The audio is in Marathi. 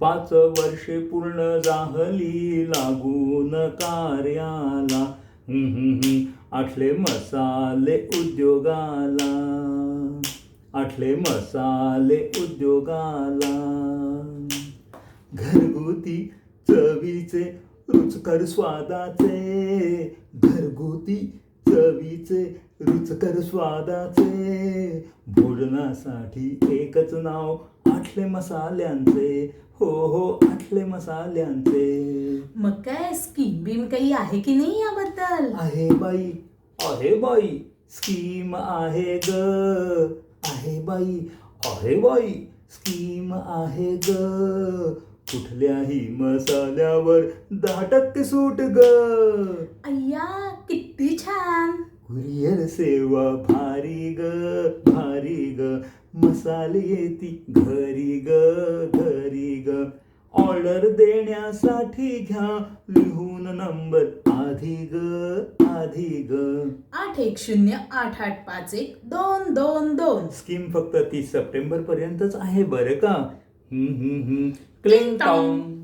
पाच वर्षे पूर्ण जाहली लागून कार्याला. आठले मसाले उद्योगाला. आठले मसाले उद्योगाला. घरगुती चवीचे रुचकर स्वादाचे. घरगुती चवीचे रुचकर स्वादाचे. भोजनासाठी एकच नाव आठले मसाल्यांचे. हो हो आठले मसाल्यांचे. मग काय स्कीम बीम काही आहे की नाही याबद्दल? आहे बाई आहे बाई स्कीम आहे ग. आहे बाई आहे बाई स्कीम आहे ग. कुठल्याही मसाल्यावर दहा टक्के सूट ग. सेवा भारी ग भारी ग. मसाले येती घरी ग घरी ग. ऑर्डर देण्यासाठी घ्या लिहून नंबर आधी ग आधी ग. आठ एक शून्य आठ आठ पाच एक दोन दोन दोन. स्कीम फक्त तीस सप्टेंबर पर्यंतच आहे बरं का? हम्म, हम्म, हम्म. Cling tong